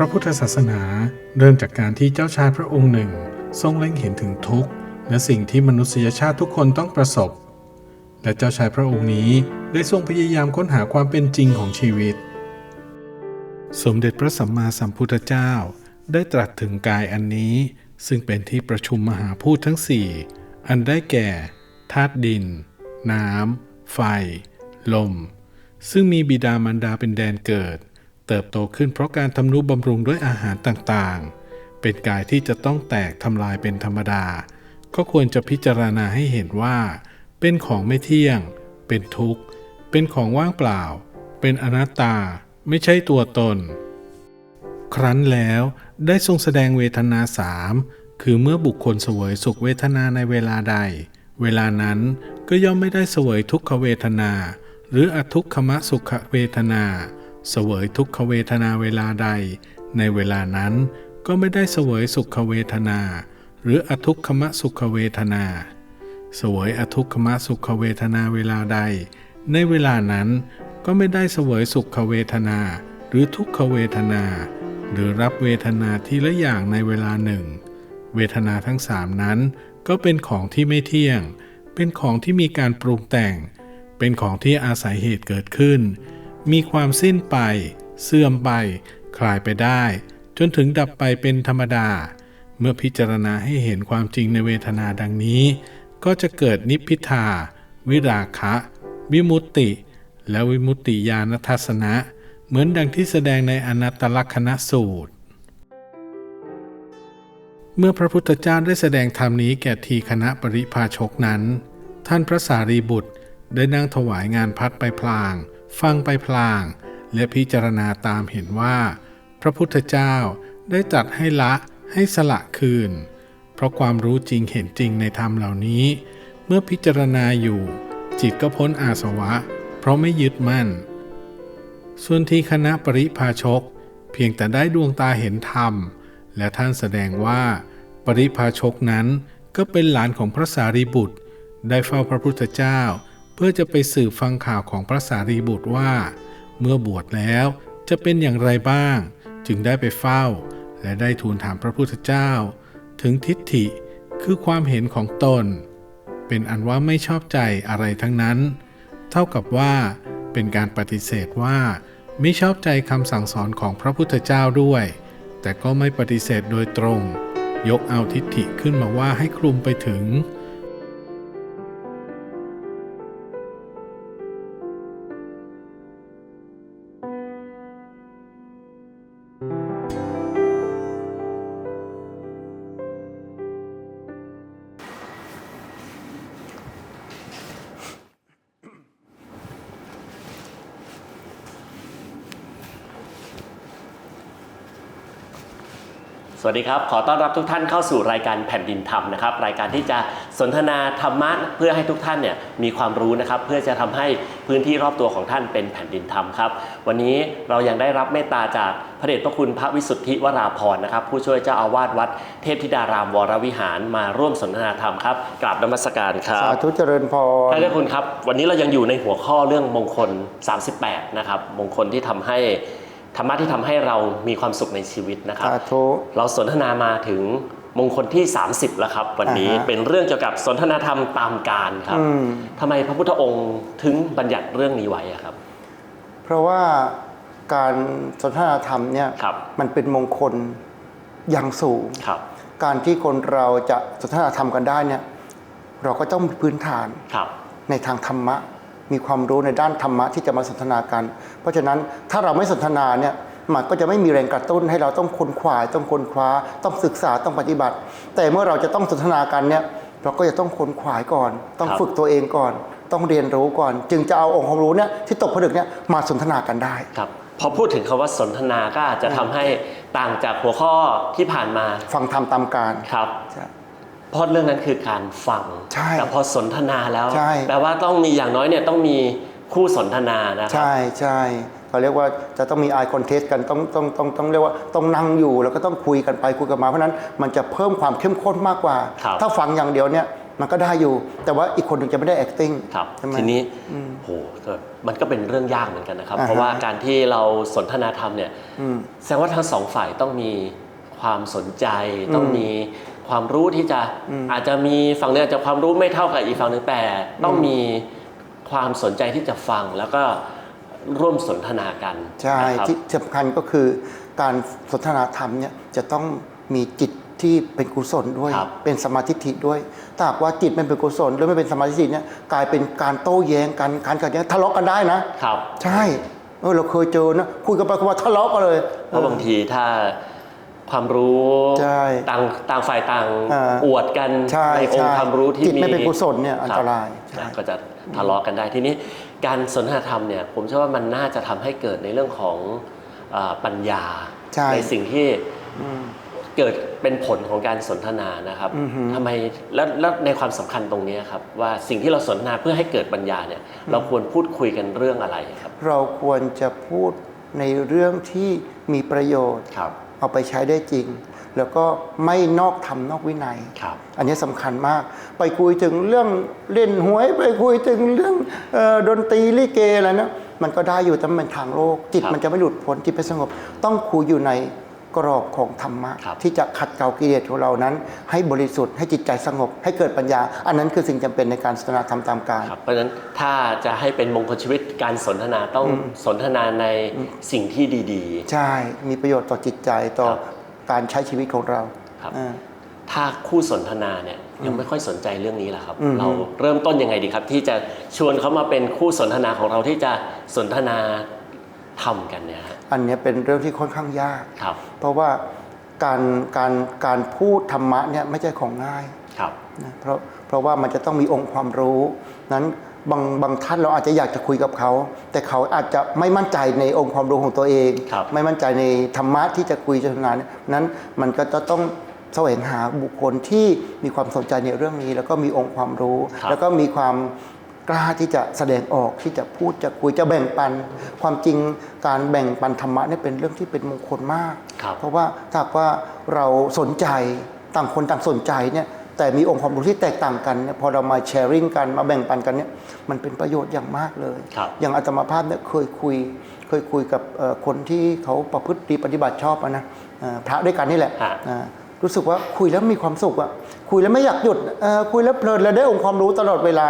พระพุทธศาสนาเริ่มจากการที่เจ้าชายพระองค์หนึ่ง ทรงเล็งเห็นถึงทุกข์ และสิ่งที่มนุษยชาติทุกคนต้องประสบ และเจ้าชายพระองค์นี้ได้ทรงพยายามค้นหาความเป็นจริงของชีวิต สมเด็จพระสัมมาสัมพุทธเจ้า ได้ตรัสถึงกายอันนี้ ซึ่งเป็นที่ประชุมมหาพูดทั้งสี่อันได้แก่ธาตุดิน น้ำไฟ ลม ซึ่งมีบิดามารดาเป็นแดนเกิด เติบโตขึ้นเพราะการทำนุบำรุงด้วยอาหารต่างๆ เป็นกายที่จะต้องแตกทำลายเป็นธรรมดา ก็ควรจะพิจารณาให้เห็นว่า เป็นของไม่เที่ยง เป็นทุกข์ เป็นของว่างเปล่า เป็นอนัตตา ไม่ใช่ตัวตน ครั้นแล้วได้ทรงแสดงเวทนาสามคือเมื่อบุคคลเสวยสุขเวทนาในเวลาใด เวลานั้นก็ย่อมไม่ได้เสวยทุกขเวทนา หรืออทุกขมสุขเวทนา เสวยทุกขเวทนาเวลาใด ในเวลานั้นก็ไม่ได้เสวยสุขเวทนา หรืออทุกขมสุขเวทนา เสวยอทุกขมสุขเวทนาเวลาใด ในเวลานั้นก็ไม่ได้เสวยสุขเวทนา หรือทุกขเวทนา หรือรับเวทนาทีละอย่างในเวลาหนึ่ง เวทนาทั้งสามนั้น ก็เป็นของที่ไม่เที่ยง เป็นของที่มีการปรุงแต่ง เป็นของที่อาศัยเหตุเกิดขึ้น มีความสิ้นไป เสื่อมไป คลายไปได้ จนถึงดับไปเป็นธรรมดา เมื่อพิจารณาให้เห็นความจริงในเวทนาดังนี้ ก็จะเกิดนิพพิทา วิราคะ วิมุตติ และวิมุตติญาณทัศนะ เหมือนดังที่แสดงในอนัตตลักษณสูตรเมื่อพระพุทธเจ้าได้แสดงธรรมนี้แก่ทีคณะปริพาชกนั้น ท่านพระสารีบุตรได้นั่งถวายงานพัดไปพลาง ฟังไปพลาง และพิจารณาตามเห็นว่า พระพุทธเจ้าได้จัดให้ละให้สละคืน เพราะความรู้จริงเห็นจริงในธรรมเหล่านี้ เมื่อพิจารณาอยู่ จิตก็พ้นอาสวะ เพราะไม่ยึดมั่น ส่วนที่คณะปริพาชก เพียงแต่ได้ดวงตาเห็นธรรม และท่านแสดงว่า ปริพาชกนั้นก็เป็นหลานของพระสารีบุตร ได้เฝ้าพระพุทธเจ้า เพื่อจะไปสืบฟังข่าวของพระสารีบุตรว่า เมื่อบวชแล้วจะเป็นอย่างไรบ้าง จึงได้ไปเฝ้า และได้ทูลถามพระพุทธเจ้า ถึงทิฏฐิคือความเห็นของตน เป็นอันว่าไม่ชอบใจอะไรทั้งนั้น เท่ากับว่า เป็นการปฏิเสธว่าไม่ชอบใจคำสั่งสอนของพระพุทธเจ้าด้วย แต่ก็ไม่ปฏิเสธโดยตรง ยกเอาทิฏฐิขึ้นมาว่าให้คลุมไปถึง วัสดีครับ ขอต้อนรับทุกท่านเข้าสู่รายการแผ่นดินธรรมนะครับ รายการที่จะสนทนาธรรมะเพื่อให้ทุกท่านเนี่ยมีความรู้นะครับ เพื่อจะทำให้พื้นที่รอบตัวของท่านเป็นแผ่นดินธรรมครับ วันนี้เรายังได้รับเมตตาจากพระเดชพระคุณพระวิสุทธิวราพรนะครับ ผู้ช่วยเจ้าอาวาสวัดเทพธิดารามวรวิหารมาร่วมสนทนาธรรมครับกราบนมัสการครับสาธุเจริญพรท่านเจ้าคุณครับ วันนี้เรายังอยู่ในหัวข้อเรื่องมงคล 38 นะครับ มงคลที่ทำให้ ธรรมะที่ทำให้เรามีความสุขในชีวิตนะครับสาธุเราสนทนามาถึงมงคลที่ 30 แล้วครับ วันนี้อ่าฮะเป็นเรื่องเกี่ยวกับสนทนาธรรมตามการครับอืมทำไมพระพุทธองค์ถึงบัญญัติเรื่องนี้ไว้อะครับ เพราะว่าการสนทนาธรรมเนี่ยครับมันเป็นมงคลอย่างสูงครับการที่คนเราจะสนทนาธรรมกันได้เนี่ยเราก็ต้องมีพื้นฐานครับในทางธรรมะ มีความรู้ในด้านธรรมะที่จะมาสนทนากัน เพราะฉะนั้นถ้าเราไม่สนทนาเนี่ยมันก็จะไม่มีแรงกระตุ้นให้เราต้องค้นคว้าต้องค้นคว้า ต้องศึกษาต้องปฏิบัติ แต่เมื่อเราจะต้องสนทนากันเนี่ยเราก็จะต้องค้นคว้าก่อน ต้องฝึกตัวเองก่อน ต้องเรียนรู้ก่อน จึงจะเอาองค์ความรู้เนี่ยที่ตกผลึกเนี่ยมาสนทนากันได้ครับพอพูดถึงคาว่าสนทนาก็อาจจะทำให้ต่างจากหัวข้อที่ผ่านมา ฟังธรรมตามการครับใช่ เพราะเรื่องนั้นคือการฟัง ใช่แต่พอสนทนาแล้ว ใช่ แปลว่าต้องมีอย่างน้อยเนี่ยต้องมีคู่สนทนานะครั ใช่ใช่เขาเรียกว่าจะต้องมี eye contact กันต้องต้องต้องต้องเรียกว่าต้องนั่งอยู่แล้วก็ต้องคุยกันไปคุยกันมาเพราะฉะนั้นมันจะเพิ่มความเข้มข้นมากกว่า ครับ ถ้าฟังอย่างเดียวเนี่ยมันก็ได้อยู่ แต่ว่าอีกคนหนึ่งจะไม่ได้ acting ครับใช่ไหม ทีนี้โหก็มันก็เป็นเรื่องยากเหมือนกันนะครับ อ่าฮะเพราะว่าการที่เราสนทนาธรรมเนี่ยอืมแสดงว่าทั้งสองฝ่ายต้องมีความสนใจ ต้องมี ความรู้ที่จะอาจจะมีฝั่งหนึงอาจจะความรู้ไม่เท่ากับอีกฝั่งหนึงแต่ ต้องมีความสนใจที่จะฟังแล้วก็ร่วมสนทนากันใช่นะครับที่สำคัญก็คือการสนทนาธรรมเนี่ยจะต้องมีจิตที่เป็นกุศลด้วยครับเป็นสมาธิฐิด้วยถ้าหากว่าจิตไม่เป็นกุศลหรือไม่เป็นสมาธิฐิเนี่ยกลายเป็นการโต้แย้งกันการขัดแย้งทะเลาะกันได้นะครับ ใช่เออเราเคยเจอนะคุยกันไปคุยมาทะเลาะกันเลยเพราะบางทีถ้า ความรู้ใช่ต่างต่างฝ่ายต่างอ่าอวดกันใช่ในองค์ใช่ความรู้ที่จิตไม่มีเป็นกุศลเนี่ยอันตรายคบใช่ ก็จะทะเลาะกันได้ทีนี้การสนทนาธรรมเนี่ยผมเชื่อว่ามันน่าจะทำให้เกิดในเรื่องของอาปัญญาใช่ สิ่งที่เกิดเป็นผลของการสนทนานะครับอือฮึ ทำไมแล้วแล้วในความสำคัญตรงนี้ครับ ว่าสิ่งที่เราสนทนาเพื่อให้เกิดปัญญาเนี่ย เราควรพูดคุยกันเรื่องอะไรครับ เราควรจะพูดในเรื่องที่มีประโยชน์ ครับ เอาไปใช้ได้จริง แล้วก็ไม่นอกธรรมนอกวินัยครับอันนี้สำคัญมาก ไปคุยถึงเรื่องเล่นหวย ไปคุยถึงเรื่องเออดนตรีลิเกอะไรนะมันก็ได้อยู่แต่มันเป็นทางโลกจิตครับมันจะไม่หลุดพ้นจิตเป็นสงบ ต้องคุยอยู่ใน กรอบของธรรมะครับที่จะขัดเกลากิเลสของเรานั้น ให้บริสุทธิ์ให้จิตใจสงบ ให้เกิดปัญญา อันนั้นคือสิ่งจำเป็นในการสนทนาธรรมตามการครับเพราะฉะนั้นถ้าจะให้เป็นมงคลชีวิตการสนทนาต้องสนทนาในสิ่งที่ดีใช่มีประโยชน์ต่อจิตใจต่อครับการใช้ชีวิตของเราครับอ่าๆถ้าคู่สนทนาเนี่ยยังไม่ค่อยสนใจเรื่องนี้แหละครับอืมเราเริ่มต้นยังไงดีครับ ที่จะชวนเขามาเป็นคู่สนทนาของเราที่จะสนทนาทำกันเนี่ยฮะ อันเนี้ยเป็นเรื่องที่ค่อนข้างยากครับเพราะว่าการการการพูดธรรมะเนี่ยไม่ใช่ของง่ายครับนะเพราะเพราะว่ามันจะต้องมีองค์ความรู้ นั้นบางบางท่านเราอาจจะอยากจะคุยกับเขา แต่เขาอาจจะไม่มั่นใจในองค์ความรู้ของตัวเองครับไม่มั่นใจในธรรมะที่จะคุยจะทำงานนั้นมันก็จะต้องแสวงหาบุคคลที่มีความสนใจในเรื่องนี้ แล้วก็มีองค์ความรู้ครับแล้วก็มีความ กล้าที่จะแสดงออกที่จะพูดจะคุยจะแบ่งปัน ความจริงการแบ่งปันธรรมะเนี่ยเป็นเรื่องที่เป็นมงคลมากครับเพราะว่าถ้าหากว่าเราสนใจต่างคนต่างสนใจเนี่ยแต่มีองค์ความรู้ที่แตกต่างกันเนี่ยพอเรามาแชร์ริ่งกันมาแบ่งปันกันเนี่ยมันเป็นประโยชน์อย่างมากเลยครับอย่างอาตมาภาพเนี่ยเคยคุย เคยคุยกับเอ่อคนที่เขาประพฤติดีปฏิบัติชอบอะนะเอ่อพระด้วยกันนี่แหละฮะอ่า รู้สึกว่าคุยแล้วมีความสุขอะคุยแล้วไม่อยากหยุดเอ่อคุยแล้วเพลินแล้วได้องค์ความรู้ตลอดเวลา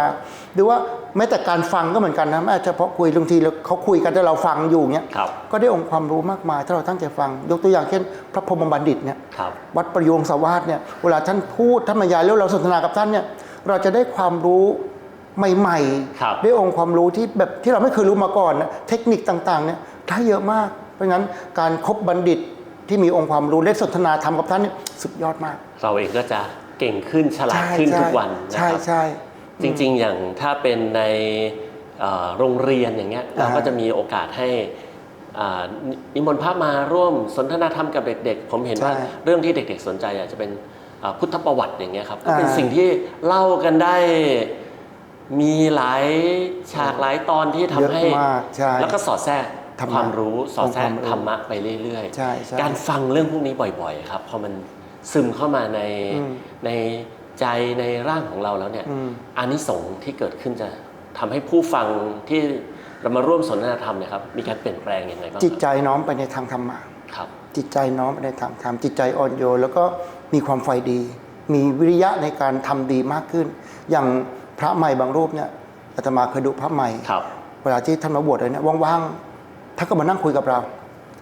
หรือว่าแม้แต่การฟังก็เหมือนกันนะไม่เฉพาะคุยบางทีเราเขาคุยกันแต่เราฟังอยู่เนี่ยครับก็ได้องค์ความรู้มากมายถ้าเราตั้งใจฟัง ยกตัวอย่างเช่น พระพรหมบัณฑิตเนี่ยครับวัดประโยงสาวาสเนี่ยเวลาท่านพูดท่านบรรยายแล้วเราสนทนากับท่านเนี่ยเราจะได้ความรู้ใหม่ครับได้องค์ความรู้ที่แบบที่เราไม่เคยรู้มาก่อนนะเทคนิคต่างๆเนี่ยได้เยอะมาก เพราะฉะนั้นการคบบัณฑิต ที่มีองค์ความรู้และสนทนาธรรมกับท่านเนี่ยสุดยอดมาก เราเองก็จะเก่งขึ้นฉลาดขึ้นทุกวันนะใช่ครับใช่จริง ๆ อย่างถ้าเป็นในเอ่อโรงเรียนอย่างเงี้ยอ่าเราก็จะมีโอกาสให้อ่านินิมนต์พระมาร่วมสนทนาธรรมกับเด็ก ๆ ผมเห็นว่าใช่เรื่องที่เด็ก ๆ สนใจอาจจะเป็นอ่าพุทธประวัติอย่างเงี้ยครับก็เป็นอ่าสิ่งที่เล่ากันได้มีหลายฉากหลายตอนที่ทำเยอะให้มากใช่แล้วก็สอดแทรกธรรมะ ความรู้สอดแทรกองค์ความรู้ธรรมะไปเรื่อยใช่ใช่การฟังเรื่องพวกนี้บ่อยๆ ครับ พอมันซึมเข้ามาในอืมในใจในร่างของเราแล้วเนี่ยอืมอานิสงส์ที่เกิดขึ้นจะทำให้ผู้ฟังที่เรามาร่วมสนทนาธรรมเนี่ยครับมีการเปลี่ยนแปลงยังไงบ้างจิตใจน้อมไปในทางธรรมะครับ จิตใจน้อมไปในทางธรรมจิตใจอ่อนโยนแล้วก็มีความใฝ่ดี มีวิริยะในการทำดีมากขึ้น อย่างพระใหม่บางรูปเนี่ยอาตมาเคยดูพระใหม่ครับเวลาที่ท่านมาบวชเลยเนี่ยว่างๆ ท่านก็มานั่งคุยกับเรา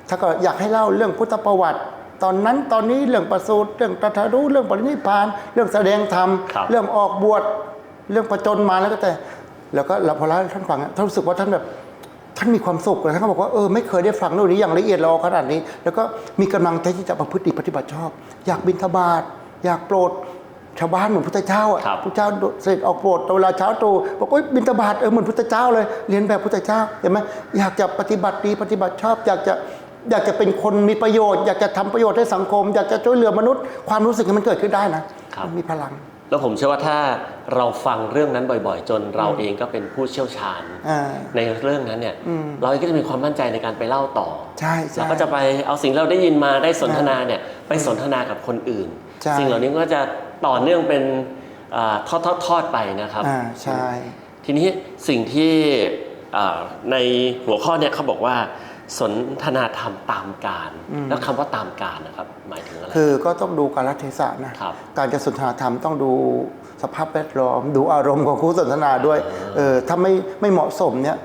ถ้าก็อยากให้เล่าเรื่องพุทธประวัติ ตอนนั้นตอนนี้เรื่องประสูติเรื่องตรัสรู้เรื่องปรินิพพาน เรื่องแสดงธรรมครับเรื่องออกบวชเรื่องประจนมาแล้วก็แต่ แล้วก็เราพอเล่าให้ท่านฟังอะท่านรู้สึกว่าท่านแบบท่านมีความสุขเลยท่านก็บอกว่าเออไม่เคยได้ฟังเรื่องนี้อย่างละเอียดละออขนาดนี้ แล้วก็มีกำลังใจที่จะประพฤติปฏิบัติชอบ อยากบิณฑบาตอยากโปรด ชาวบ้านเหมือนพุทธเจ้าอะครับ พุทธเจ้าเสด็จออกโปรดเวลาเช้าตรู่บอกว่าบิณฑบาตเออเหมือนพุทธเจ้าเลยเรียนแบบพุทธเจ้าเห็นไหมอยากจะปฏิบัติดีปฏิบัติชอบ อยากจะอยากจะเป็นคนมีประโยชน์ อยากจะทำประโยชน์ให้สังคม อยากจะช่วยเหลือมนุษย์ ความรู้สึกนี้มันเกิดขึ้นได้นะครับ มันมีพลัง แล้วผมเชื่อว่าถ้าเราฟังเรื่องนั้นบ่อยๆ จนเราเองก็เป็นผู้เชี่ยวชาญ อ่า ในเรื่องนั้นเนี่ยอืม เราเองก็จะมีความมั่นใจในการไปเล่าต่อใช่ใช่ เราก็จะไปเอาสิ่งที่เราได้ยินมาได้สนทนาเนี่ยไปสนทนากับคนอื่น ใช่ สิ่งเหล่านี้ก็จะ ต่อเนื่องเป็นอ่าทอดทอดทอดไปนะครับอ่าใช่ทีนี้สิ่งที่อ่าในหัวข้อเนี่ยเขาบอกว่าสนทนาธรรมตามการ แล้วคำว่าตามการนะครับ หมายถึงอะไรคือก็ต้องดูการรัเทศะนะครับการจะสนทนาธรรมต้องดูสภาพแวดล้อม ดูอารมณ์ของคู่สนทนาด้วยเออถ้าไม่ไม่เหมาะสมเนี่ย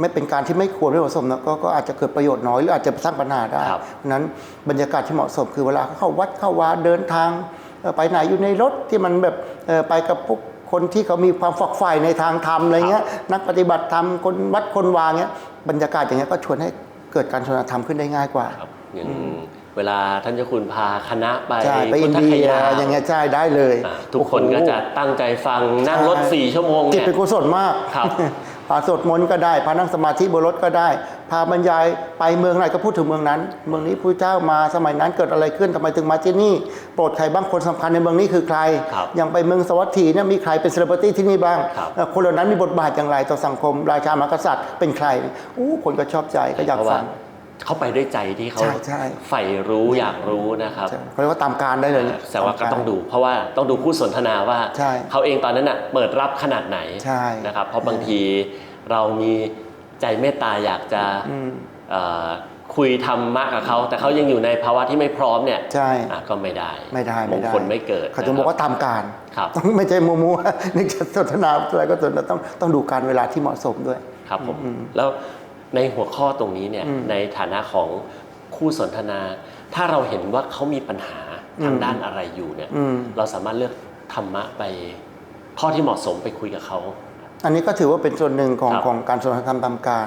ไม่เป็นการที่ไม่ควรไม่เหมาะสมนะก็ก็อาจจะเกิดประโยชน์น้อยหรืออาจจะสร้างปัญหาได้ครับเพราะฉะนั้นบรรยากาศที่เหมาะสมคือเวลาเข้าวัดเข้าวาเดินทางเอ่อ ไปไหนอยู่ในรถที่มันแบบเอ่อไปกับพวกคนที่เขามีความฝักใฝ่ในทางธรรมอะไรเงี้ยนักปฏิบัติธรรมคนวัดคนวางเงี้ยบรรยากาศอย่างเงี้ยก็ชวนให้เกิดการสนทนาธรรมขึ้นได้ง่ายกว่าครับอย่างเวลาท่านเจ้าคุณพาคณะไปใช่ไปอินพุทธเดีคยยาอย่างเงี้ยใช่ได้เลยอ่าทุกคนก็จะตั้งใจฟังนั่งรถใช่สี่ชั่วโมงจิตเนี่ยเป็นกุศลมากครับ พาสวดมนต์ก็ได้พานั่งสมาธิบนรถก็ได้ พาบรรยายไปเมืองไหนก็พูดถึงเมืองนั้น เมืองนี้พระเจ้ามาสมัยนั้นเกิดอะไรขึ้นทำไมถึงมาที่นี่ โปรดใครบ้างคนสำคัญในเมืองนี้คือใครครับอย่างไปเมืองสวัสดีเนี่ยมีใครเป็นเซเลบริตี้ที่นี่บ้างครับเอ่อคนเหล่านั้นมีบทบาทอย่างไรต่อสังคม ราชามหากษัตริย์เป็นใครอู้คนก็ชอบใจก็อยากเพราะฟัว่าง เขาไปด้วยใจที่เขาใช่ใช่ ใฝ่รู้อยากรู้นะครับใช่เขาเรียกว่าตามการได้เลยเนี่ยแสดงว่าก็ต้องดู เพราะว่าต้องดูคู่สนทนาว่าใช่เขาเองตอนนั้นน่ะเปิดรับขนาดไหนใช่นะครับเพราะบางทีเรามีใจเมตตาอยากจะอืม เอ่อคุยธรรมะกับเขา แต่เขายังอยู่ในภาวะที่ไม่พร้อมเนี่ยใช่ อะก็ไม่ได้ไม่ได้มไม่งได้คลไม่เกิดเขาจะบอกว่านะครั ตามการครับ ต้องไม่ใช่มัวๆนึกจะสนทนาอะไรก็สนทนาต้องต้องดูการเวลาที่เหมาะสมด้วย ครับผมแล้ว ในหัวข้อตรงนี้เนี่ยในฐานะของคู่สนทนา ถ้าเราเห็นว่าเขามีปัญหาทางด้านอะไรอยู่เนี่ยอืมเราสามารถเลือกธรรมะไป ข้อที่เหมาะสมไปคุยกับเขา อันนี้ก็ถือว่าเป็นส่วนหนึ่งของครับของการสนทนาธรรมตามการ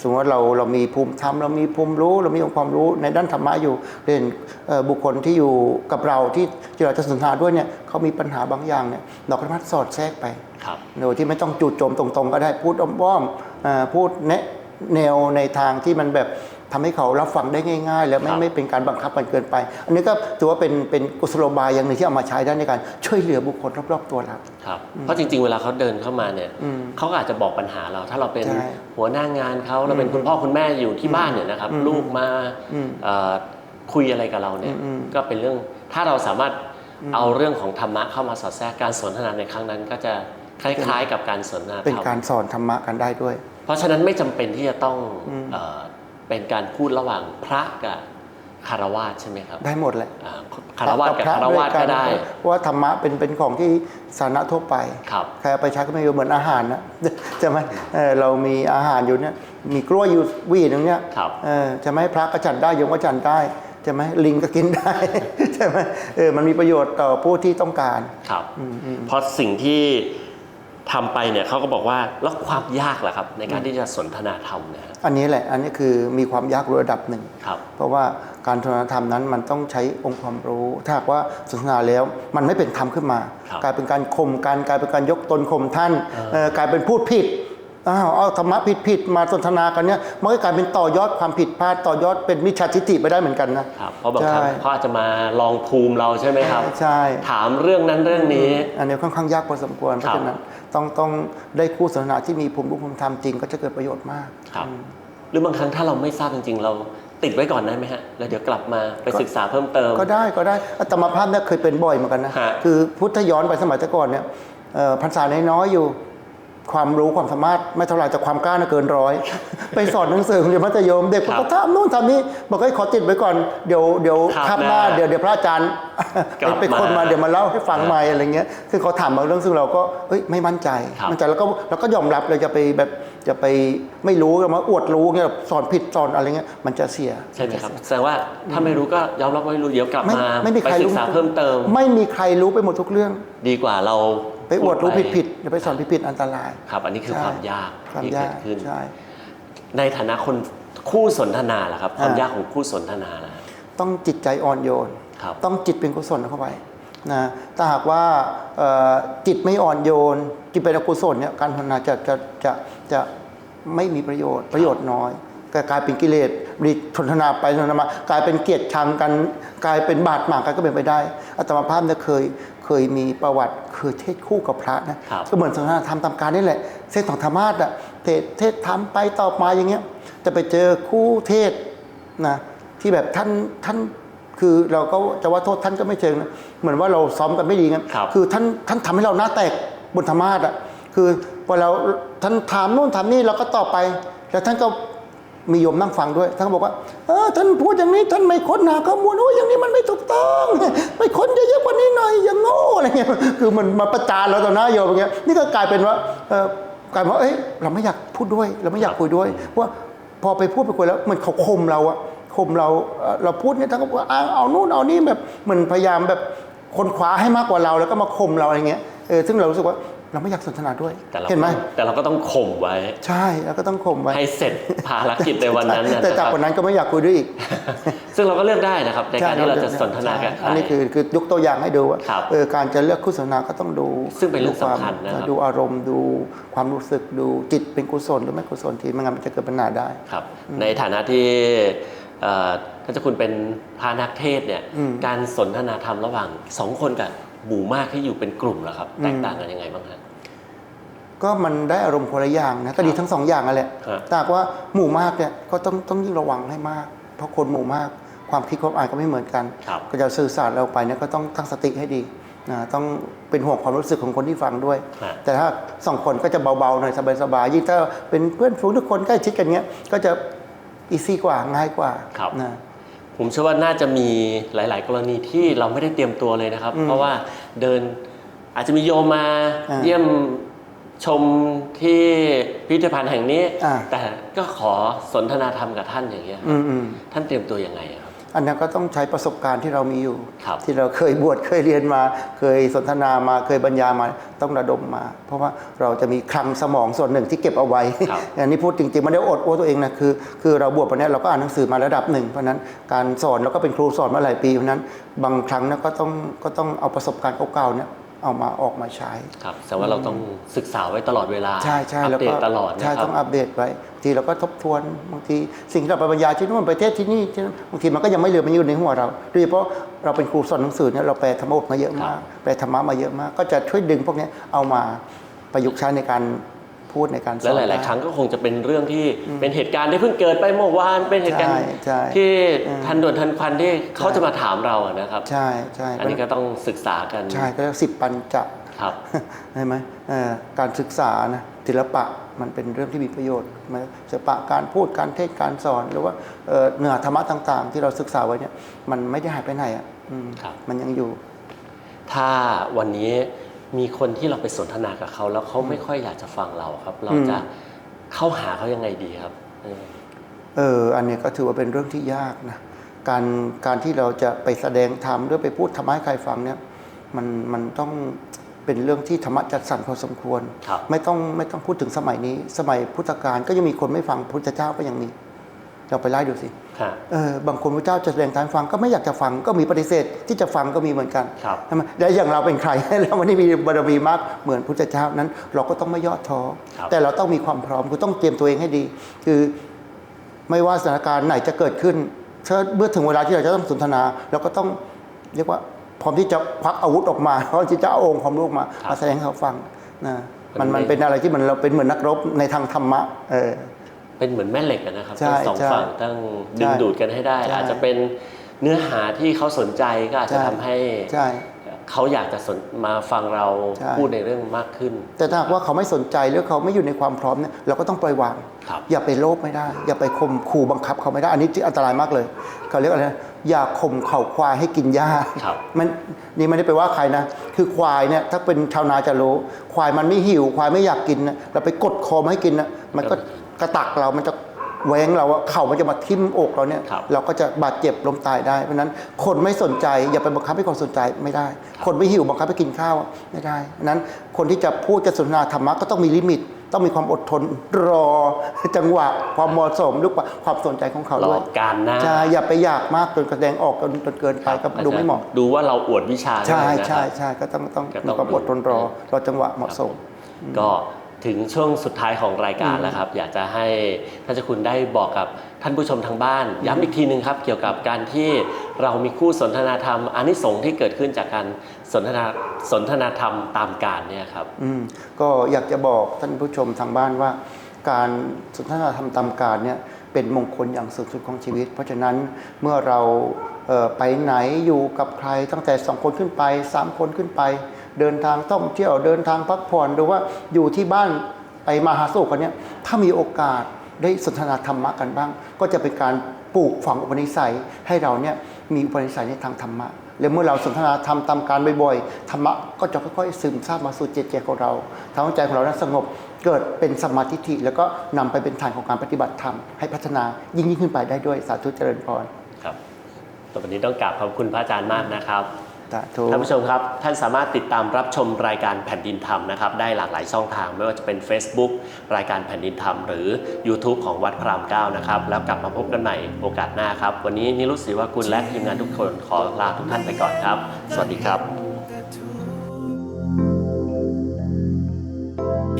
สมมติว่าเราเรามีภูมิธรรมเรามีภูมิรู้เรามีองค์ความรู้ในด้านธรรมะอยู่เช่นเอ่อบุคคลที่อยู่กับเราที่ที่เราจะสนทนาด้วยเนี่ยเขามีปัญหาบางอย่างเนี่ยเราก็สามารถสอดแทรกไปครับโดยที่ไม่ต้องจู่โจมตรงๆ ก็ได้พูดอ้อมๆเอ่อพูดแนะ แนวในทางที่มันแบบทำให้เขารับฟังได้ง่าย ๆ แล้วไม่ครับไม่เป็นการบังคับกันเกินไป อันนี้ก็ถือว่าเป็นเป็นกุศโลบายอย่างหนึ่งที่เอามาใช้ได้ในการช่วยเหลือบุคคลรอบๆตัวเราครับเพราะจริง ๆ เวลาเขาเดินเข้ามาเนี่ยอืมเขาก็อาจจะบอกปัญหาเรา ถ้าเราเป็นใช่หัวหน้างานเขาเราเป็นคุณพ่อคุณแม่อยู่ที่บ้านเนี่ยนะครับ ลูกมาอืมเอ่อคุยอะไรกับเราเนี่ยอืมก็เป็นเรื่องถ้าเราสามารถเอาเรื่องของธรรมะเข้ามาสอดแทรกการสนทนาในครั้งนั้น ก็จะคล้าย ๆ กับการสนทนาเป็นธรรมการสอนธรรมะกันได้ด้วย เพราะฉะนั้นไม่จำเป็นที่จะต้องเอ่อเป็นการพูดระหว่างพระกับคารวาสใช่ไหมครับ ได้หมดแหละอ่าคารวาสกับพระคารวาสด้ก็ยนได้เพราะว่าธรรมะเป็นเป็นของที่สาธารณะทั่วไปครับใครเอาไปใช้ก็ไม่รู้เหมือนอาหารนะใช่ไหมเออเรามีอาหารอยู่เนี่ยมีกล้วยอยู่หวีหนึงเนี่ยครับเออใช่ไหมพระก็ฉันได้โยมก็ฉันได้ใช่ไหมลิงก็กินได้ใช่ไหมเออมันมีประโยชน์ต่อผู้ที่ต้องการครับเพราะสิ่งที่ ทำไปเนี่ยเขาก็บอกว่าแล้วความยากล่ะครับ ในการที่จะสนทนาธรรมเนะฮะอันนี้แหละอันนี้คือมีความยากระดับหนึ่งครับเพราะว่าการสนทนาธรรมนั้นมันต้องใช้องค์ความรู้ ถ้าหากว่าสนทนาแล้วมันไม่เป็นธรรมขึ้นมาครับกลายเป็นการข่มกันกลายเป็นการยกตนข่มท่านเอ่อกลายเป็นพูดผิดอ้าวเอาธรรมะผิดผิดๆมาสนทนากันเนี่ยมันก็กลายเป็นต่อยอดความผิดพลาดต่อยอดเป็นมิจฉาทิฏฐิไปได้เหมือนกันนะครับเพราะบางครั้งใช่เขาอาจจะมาลองภูมิเราใช่ไหมครับ ใช่ ถามเรื่องนั้นเรื่องนี้ อันนี้ค่อนข้างยากพอสมควรเพครัราะบฉะนั้น ต้องต้องได้คู่สนทนาที่มีภูมิรู้ภูมิธรรมจริงก็จะเกิดประโยชน์มากครับ หรือบางครั้งถ้าเราไม่ทราบจริง ๆ เราติดไว้ก่อนได้ไหมฮะแล้วเดี๋ยวกลับมาไปศึกษาเพิ่มเติม ก็ได้ก็ได้อัตมาภาพเนี่ยเคยเป็นบ่อยเหมือนกันนะฮะคือพุทธย้อนไปสมัยแต่ก่อนเนี่ยเอ่อพรรษาน้อยๆอยู่ ความรู้ความสามารถไม่เท่าไหร่แต่ความกล้าน่ะเกินร้อย ไปสอนหนังสือเรียนมัธยม เด็กครับก็ทำนู่นทำนี่บอกให้ยขอติดไว้ก่อนเดี๋ยวเดี๋ยวคาบคาบหน้าหน้าเดี๋ยวเดี๋ยวพระอาจารย์กลับเป็นคนมามาเดี๋ยวมาเล่าให้ฟังใหม่อะไรเงี้ยคือเขาถามบางเรื่องซึ่งเราก็เอ้ยไม่มั่นใจครับ มั่นใจแล้วก็แล้วก็ยอมรับเลยจะไปแบบจะไปไม่รู้จะมาอวดรู้เงี้ยสอนผิดสอนอะไรเงี้ยมันจะเสีย ใช่ไหมครับ แสดงว่าถ้าไม่รู้ก็ยอมรับว่าไม่รู้เดี๋ยวกลับไม่มาไม่มีไปใครศึรู้กษาเพิ่มเติม ไม่มีใครรู้ไปหมดทุกเรื่อง ดีกว่าเรา ไปอวดรู้พูผิดๆอย่าไปสอนผิดๆอันตราย ครับ อันนี้คือใช่ความยากความที่ยาเกิกดขึ้นใช่ในฐานะคนคู่สนทนาล่ะครับ ความอ่ายยากของคู่สนทนาล่ะครับต้องจิตใจอ่อนโยนครับต้องจิตเป็นกุศลเข้าไปนะถ้าหากว่าเอ่อจิตไม่อ่อนโยน จิตเป็นอกุศลเนี่ยการภาวนาจะจะจะจะไม่มีประโยชน์ประโยชน์น้อยก็กลายเป็นกิเลสรีสนทนาไปสนทนามากลายเป็นเกลียดชังกัน กลายเป็นบาดหมางกันก็เป็นไปได้อาตมาภาพเนี่ยเคย เคยมีประวัติเคยเทศคู่กับพระนะครับก็เหมือนสนทนาธรรมตามการนี่แหละเส้นของธรรมาสอะเทศเทศทำไปต่อมาอย่างเงี้ย จะไปเจอคู่เทศนะที่แบบท่านท่านคคือเราก็จะว่าโทษท่านก็ไม่เชิงนะเหมือนว่าเราซ้อมกันไม่ดีงั้นครับอท่านท่านทำให้เราหน้าแตกบนธรรมาสอะคือพอเราท่านถามโน่นถามนี่เราก็ตอบไป แล้วท่านก็ มีโยมนั่งฟังด้วยท่านก็บอกว่าเออท่านพูดอย่างนี้ท่านไม่ค้นหาข้อมูลโอ้ยอย่างนี้มันไม่ถูกต้องไปค้นเยอะๆกว่านี้หน่อยอย่างโง่อะไรเงี้ยคือมันมาประจานเราต่อหน้าโยมอย่างเงี้ยนี่ก็กลายเป็นว่าเออกลายเป็นว่าเอ้ยเราไม่อยากพูดด้วย เราไม่อยากคุยด้วยว่าพอไปพูดไปคุยแล้วมันเขาข่มเราอะข่มเราเราพูดเนี่ยท่านก็บอกอ้างเอานู่นเอานี่แบบเหมือนพยายามแบบคนคว้าให้มากกว่าเราแล้วก็มาข่มเราอะไรเงี้ยเออซึ่งเรารู้สึกว่า เราไม่อยากสนทนาด้วยแต่เราเห็นไหมแต่เราก็ต้องข่มไว้ ใช่แล้วก็ต้องข่มไว้ให้เสร็จภารกิจในวันนั้นนะแต่นะคจากรับวันนั้นก็ไม่อยากคุยด้วยอีก ซึ่งเราก็เลือกได้นะครับในการที่เราจะสนทนากับใครอันนี้คือคือยกตัวอย่างให้ดูว่าครับเออการจะเลือกคู่สนทนาก็ต้องดู ซึ่งเป็นเรื่องดูความสำคัญนะครับดูอารมณ์ดูความรู้สึกดูจิตเป็นกุศลหรือไม่กุศลทีไม่งั้นมันจะเกิดปัญหาได้ครับ ในฐานะที่เอ่อท่านเจ้าคุณเป็นพระนักเทศน์เนี่ยอืมการสนทนาธรรมระหว่างสองคนกับ หมู่มากที่อยู่เป็นกลุ่มแล้วครับ แตกต่างกันยังไงบ้างครับก็มันได้อารมณ์คนละอย่างนะก็ดีทั้งสองอย่างนั่นแหละครับ แต่หากว่าหมู่มากเนี่ยก็ต้องต้องยิ่งระวังให้มาก เพราะคนหมู่มาก ความคิดความอ่านก็ไม่เหมือนกัน ครับ ก็จะสื่อสารเราไปเนี่ยก็ต้องตั้งสติให้ดีนะต้องเป็นห่วงความรู้สึกของคนที่ฟังด้วย ฮะ แต่ถ้าสองคนก็จะเบาๆหน่อยสบายๆยิ่งถ้าเป็นเพื่อนฝูงทุกคนใกล้ชิดกันเงี้ยก็จะอีซี่กว่าง่ายกว่าครับ นะ ผมเชื่อว่าน่าจะมีหลาย ๆ กรณีที่เราไม่ได้เตรียมตัวเลยนะครับอืมเพราะว่าเดินอาจจะมีโยมมาอ่าเยี่ยมชมที่พิพิธภัณฑ์แห่งนี้อ่าแต่ก็ขอสนทนาธรรมกับท่านอย่างเงี้ยครับอืมอืมท่านเตรียมตัวยังไงครับ อันนั้นก็ต้องใช้ประสบการณ์ที่เรามีอยู่ครับที่เราเคยบวชเคยเรียนมา เคยสนทนามาเคยบรรยายมาต้องระดมมา เพราะว่าเราจะมีคลังสมองส่วนหนึ่งที่เก็บเอาไว้ครับอันนี้พูดจริงๆไมันได้อดโอ้ตัวเองนะคือคือเราบวชมาเนี้ยเราก็อ่านหนังสือมาระดับหนึ่งเพราะฉะนั้นการสอนเราก็เป็นครูสอนมาหลายปีเพราะฉะนั้น บางครั้งเนี่ยก็ต้องก็ต้องเอาประสบการณ์เก่าๆเนี่ย เอามาออกมาใช้ ครับแต่ว่าเราต้องศึกษาไว้ตลอดเวลาใช่ใช่อัแล้วปเดก็ตตลอดนะใช่ครัต้บองอัปเดตไว้บางทีเราก็ทบทวนบางทีสิ่งที่เราไปบรรยายที่นู่นประเทศที่นี่ที่นั่นบางทีมันก็ยังไม่เหลือมันอยู่ในหัวเราโดยเฉพาะเราเป็นครูสอนหนังสือเนี่ยเราแปลธรรมะบทมาเยอะมากแปลธรรมะมาเยอะมาก ก็จะช่วยดึงพวกเนี้ยเอามาประยุกต์ใช้ในการ พูดในการสอนและหลาย ๆ ครั้งก็คงจะเป็นเรื่องที่เป็นเหตุการณ์ที่เพิ่งเกิดไปเมื่อวานเป็นเหตุการณ์ใช่ใช่ที่อืมทันด่วนทันควันที่เขาจะมาถามเราอะนะครับ ใช่ใช่อันนี้ก็ต้องศึกษากันใช่ก็เรียกสิบปัญจะครับใช่ไหมเอ่อการศึกษานะศิลปะมันเป็นเรื่องที่มีประโยชน์ไหมศิลปะการพูดการเทศน์การสอนหรือว่าเอ่อเนื้อธรรมะต่าง ๆ ที่เราศึกษาไว้เนี่ยมันไม่ได้หายไปไหนอะอืมครับมันยังอยู่ ถ้าวันนี้ มีคนที่เราไปสนทนากับเขา แล้วเขาไม่ค่อยอยากจะฟังเราครับ เราอืมจะเข้าหาเขายังไงดีครับเออเอออันนี้ก็ถือว่าเป็นเรื่องที่ยากนะการการที่เราจะไปแสดงธรรมหรือไปพูดธรรมะให้ใครฟังเนี่ยมันมันต้องเป็นเรื่องที่ธรรมะจัดสรรพอสมควรครับไม่ต้องไม่ต้องพูดถึงสมัยนี้ สมัยพุทธกาลก็ยังมีคนไม่ฟังพุทธเจ้าก็ยังมี เราไปไล่ดูสิครับเออบางคนพระเจ้าจะแสดงทางฟังก็ไม่อยากจะฟังก็มีปฏิเสธที่จะฟังก็มีเหมือนกันครับใช่ไหมแล้วอย่างเราเป็นใครเราไม่ได้มีบารมีมากเหมือนพุทธเจ้านั้น เราก็ต้องไม่ย่อท้อครับแต่เราต้องมีความพร้อมคือต้องเตรียมตัวเองให้ดี คือไม่ว่าสถานการณ์ไหนจะเกิดขึ้นถ้าเมื่อถึงเวลาที่เราจะต้องสนทนา เราก็ต้องเรียกว่าพร้อมที่จะควักอาวุธออกมาพร้อมที่จะเอาองค์ความรู้ออกมาครับมาแสดงให้เขาฟังนะมันมัมันนไม่เป็นอะไรที่มันเราเป็นเหมือนนักรบในทางธรรมะเออ เป็นเหมือนแม่เหล็กอะนะครับใช่ทั้งสองใช่ฝั่งต้องดึงใช่ดูดกันให้ได้ใช่อาจจะเป็นเนื้อหาที่เขาสนใจก็อาจจะใช่ทำให้ใช่เขาอยากจะสนมาฟังเราใช่พูดในเรื่องมากขึ้น แต่ถ้าหากว่าเขาไม่สนใจหรือเขาไม่อยู่ในความพร้อมเนี่ยเราก็ต้องปล่อยวางครับอย่าไปโลภไม่ได้ อย่าไปข่มขู่บังคับเขาไม่ได้ อันนี้อันตรายมากเลยเขาเรียกอะไรนะอย่าข่มเข่าควายให้กินหญ้าครับมันนี่ไม่ได้ไปว่าใครนะ คือควายเนี่ยถ้าเป็นชาวนาจะรู้ ควายมันไม่หิว ควายไม่อยากกินนะเราไปกดคอมันให้กินนะมันก็ กระตักเรามันจะแหวงเราอะเข่ามันจะมาทิ่มอกเราเนี่ย ครับเราก็จะบาดเจ็บล้มตายได้ เพราะฉะนั้นคนไม่สนใจอย่าไปบังคับให้คนสนใจไม่ได้ คนไม่หิวบังคับให้กินข้าวไม่ได้เพราะฉะนั้นคนที่จะพูดจะสนทนาธรรมะก็ต้องมีลิมิต ต้องมีความอดทนรอ จังหวะความเหมาะสมหรือว่าความสนใจของเขารด้อวยการหน้าใช่อย่าไปอยากมากจนแสดงออกจนจนเกินไปก็ดูไม่เหมาะ ดูว่าเราอวดวิชาใช่ด้วยนะครับ ใช่ใช่ก็ต้องต้องก็ต้มีองความอดทนรอรอจังหวะเหมาะสม ก็ ถึงช่วงสุดท้ายของรายการแล้วครับ อยากจะให้ท่านเจ้าคุณได้บอกกับท่านผู้ชมทางบ้าน ย้ำอีกทีหนึ่งครับ เกี่ยวกับการที่เรามีคู่สนทนาธรรมอานิสงส์ที่เกิดขึ้นจากการสนทนาสนทนาธรรมตามการเนี่ยครับอืมก็อยากจะบอกท่านผู้ชมทางบ้านว่า การสนทนาธรรมตามการเนี่ยเป็นมงคลอย่างสูงสุดของชีวิต เพราะฉะนั้นเมื่อเราเอ่อไปไหนอยู่กับใครตั้งแต่สองคนขึ้นไปสามคนขึ้นไป เดินทางท่องเที่ยวเดินทางพักผ่อนหรือว่าอยู่ที่บ้านไปมาหาสู่กันเนี่ยถ้ามีโอกาสได้สนทนาธรรมะกันบ้าง ก็จะเป็นการปลูกฝังอุปนิสัยให้เราเนี่ยมีอุปนิสัยในทางธรรมะและเมื่อเราสนทนาธรรมตามการบ่อยๆธรรมะก็จะค่อยๆซึมซาบมาสู่จิตใจของเราทำให้ใจของเรานั้นสงบเกิดเป็นสมาธิแล้วก็นำไปเป็นฐานของการปฏิบัติธรรมให้พัฒนายิ่งยิ่งขึ้นไปได้ด้วยสาธุเจริญพรครับต่อไปนี้ต้องกราบขอบคุณพระอาจารย์มากนะครับ ท่านผู้ชมครับ ท่านสามารถติดตามรับชมรายการแผ่นดินธรรมนะครับ ได้หลากหลายช่องทาง ไม่ว่าจะเป็น Facebook รายการแผ่นดินธรรม หรือ YouTube ของวัดพระรามเก้านะครับ แล้วกลับมาพบกันใหม่โอกาสหน้าครับ วันนี้นิรุตศรีวากุลและทีมงานทุกคนขอลาทุกท่านไปก่อนครับ สวัสดีครับ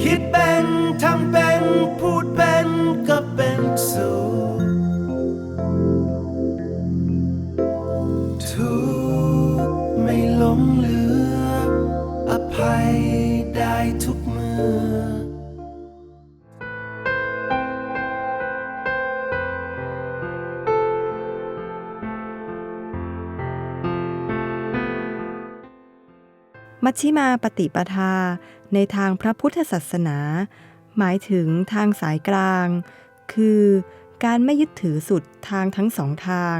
คิดเป็นทำเป็นพูดเป็นก็เป็นสุข ภัยได้ทุกเมื่อ มัชฌิมาปฏิปทาในทางพระพุทธศาสนา หมายถึงทางสายกลาง คือการไม่ยึดถือสุดทางทั้งสองทาง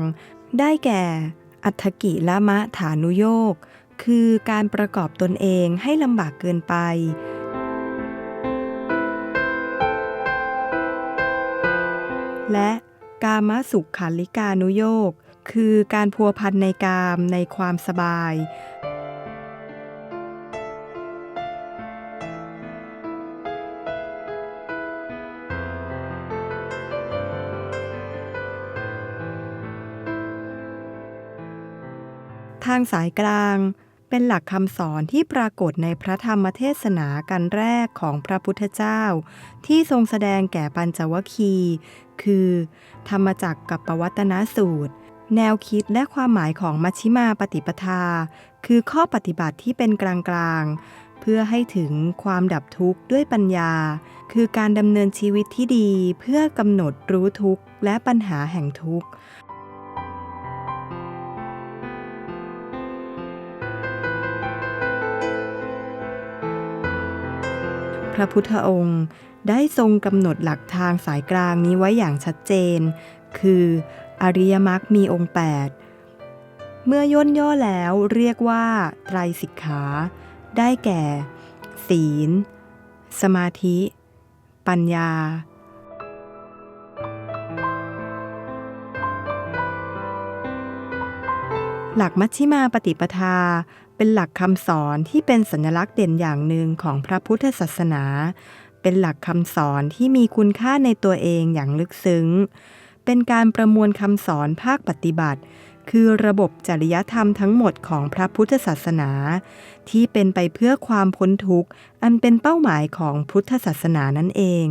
ได้แก่ อัตถกิละมะฐานุโยก คือการประกอบตนเองให้ลำบากเกินไป และกามสุขขันลิกานุโยก คือการพัวพันในกามในความสบาย ทางสายกลาง เป็นหลักคำสอนที่ปรากฏในพระธรรมเทศนากันแรกของพระพุทธเจ้า ที่ทรงแสดงแก่ปัญจวคีคือ ธรรมจักรกับปวัตนสูตร แนวคิดและความหมายของมัชฌิมาปฏิปทา คือข้อปฏิบัติที่เป็นกลางๆ เพื่อให้ถึงความดับทุกข์ด้วยปัญญา คือการดำเนินชีวิตที่ดีเพื่อกำหนดรู้ทุกข์และปัญหาแห่งทุกข์ พระพุทธองค์ได้ทรงกำหนดหลักทางสายกลางนี้ไว้อย่างชัดเจน คืออริยมรรคมีองค์ 8 เมื่อย่นย่อแล้วเรียกว่าไตรสิกขา ได้แก่ ศีล สมาธิ ปัญญาหลักมัชฌิมาปฏิปทา เป็นหลักคำสอนที่เป็นสัญลักษณ์เด่นอย่างหนึ่งของพระพุทธศาสนา เป็นหลักคำสอนที่มีคุณค่าในตัวเองอย่างลึกซึ้ง เป็นการประมวลคำสอนภาคปฏิบัติ คือระบบจริยธรรมทั้งหมดของพระพุทธศาสนา ที่เป็นไปเพื่อความพ้นทุกข์ อันเป็นเป้าหมายของพุทธศาสนานั่นเอง